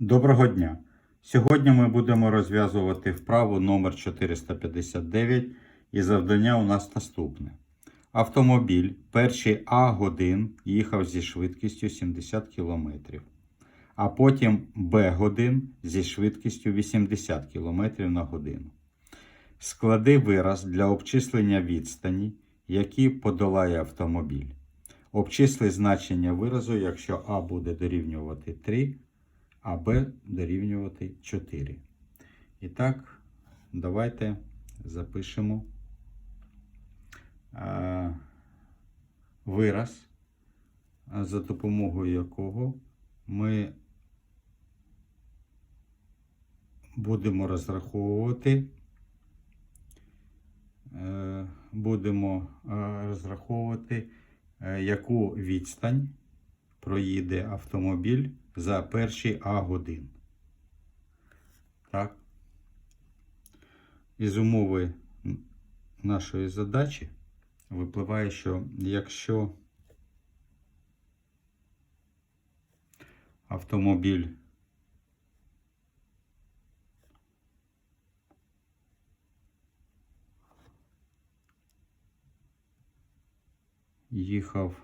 Доброго дня! Сьогодні ми будемо розв'язувати вправу номер 459 і завдання у нас наступне. Автомобіль перший А годин їхав зі швидкістю 70 км, а потім Б годин зі швидкістю 80 км на годину. Склади вираз для обчислення відстані, які подолає автомобіль. Обчисли значення виразу, якщо А буде дорівнювати 3, а Б дорівнювати 4. І так, давайте запишемо е, вираз, за допомогою якого ми будемо розраховувати, е, будемо е, розраховувати, яку відстань проїде автомобіль за перші А годин. Так. Із умови нашої задачі випливає, що якщо автомобіль їхав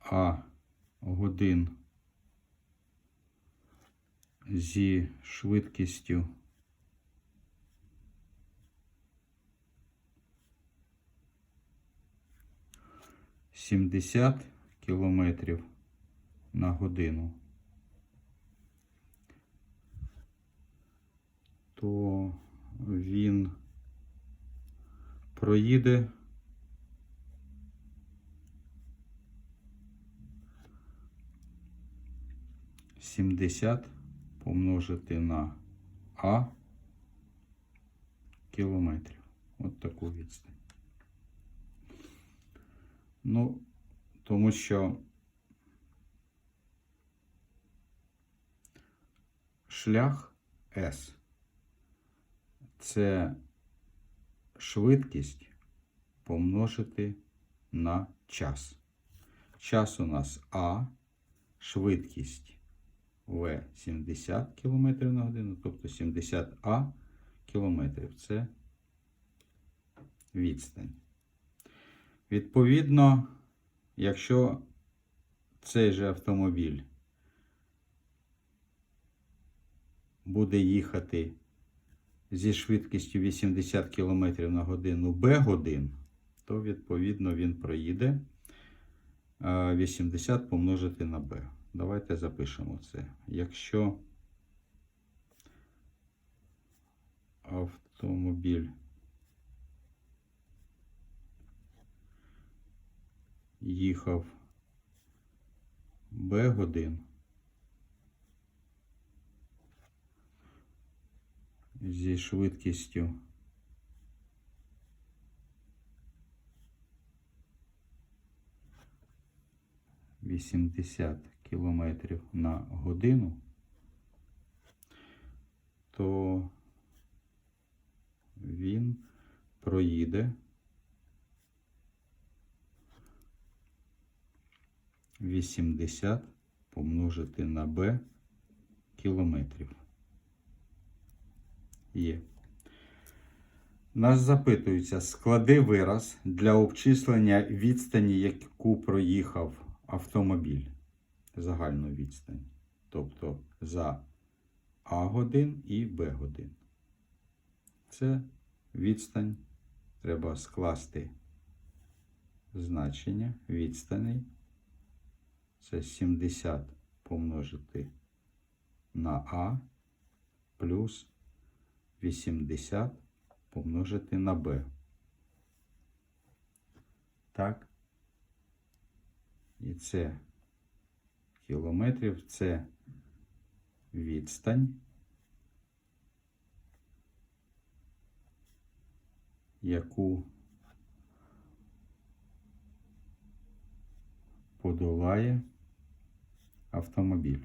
А годин зі швидкістю сімдесят кілометрів на годину, то він проїде сімдесят помножити на А кілометрів. От таку відстань. Ну, тому що шлях S це швидкість помножити на час. Час у нас А, швидкість В 70 км на годину, тобто 70 А кілометрів. Це відстань. Відповідно, якщо цей же автомобіль буде їхати зі швидкістю 80 км на годину Б годин, то відповідно він проїде 80 помножити на Б. Давайте запишемо це. Якщо автомобіль їхав Б годин зі швидкістю вісімдесят кілометрів на годину, то він проїде 80 помножити на b кілометрів. Є. Нас запитується, склади вираз для обчислення відстані, яку проїхав автомобіль. Загальну відстань. Тобто за А годин і Б годин. Це відстань. Треба скласти значення відстаней. Це 70 помножити на А плюс 80 помножити на Б. Так. І це кілометрів, це відстань, яку подолає автомобіль.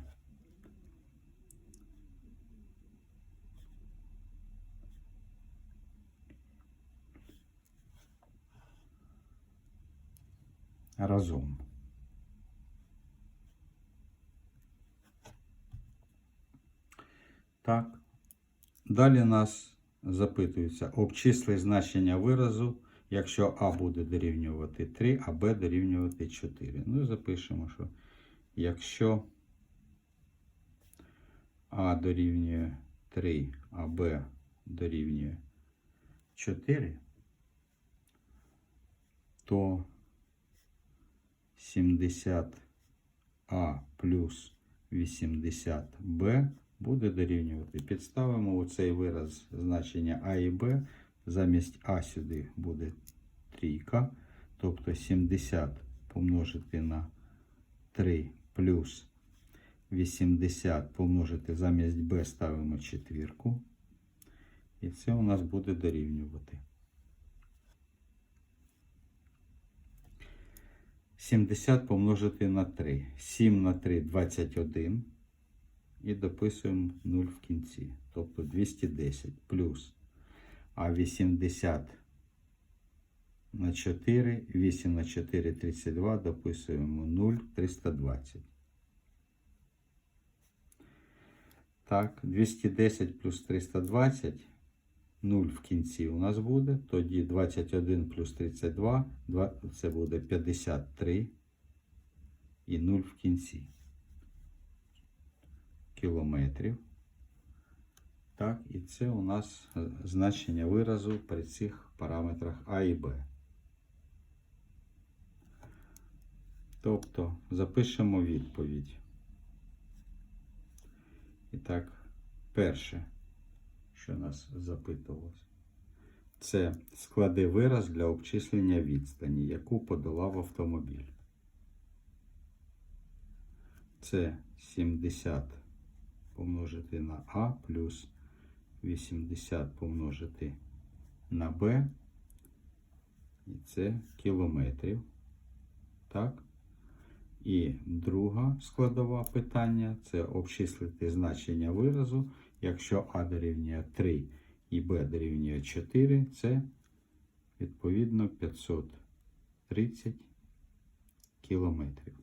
Разом. Так. Далі нас запитується обчисли значення виразу, якщо А буде дорівнювати 3, а Б дорівнювати 4. Ну і запишемо, що якщо А дорівнює 3, а Б дорівнює 4, то 70А плюс 80Б буде дорівнювати. Підставимо у цей вираз значення А і Б. Замість А сюди буде трійка. Тобто 70 помножити на 3 плюс 80 помножити замість Б ставимо четвірку. І це у нас буде дорівнювати. 70 помножити на 3. 7 на 3 21. І дописуємо 0 в кінці. Тобто 210 плюс. А 80 на 4, 8 на 4 32, дописуємо 0 320. Так, 210 плюс 320, 0 в кінці у нас буде. Тоді 21 плюс 32, два- це буде 53 і 0 в кінці. Кілометрів. Так, і це у нас е, значення виразу при цих параметрах А і Б. Тобто запишемо відповідь. І так, перше, що нас запитувалось, це склади вираз для обчислення відстані, яку подолав автомобіль. Це 70 помножити на А плюс 80 помножити на Б. І це кілометрів. Так? І друга складова питання це обчислити значення виразу. Якщо А дорівнює 3 і Б дорівнює 4, це відповідно 530 кілометрів.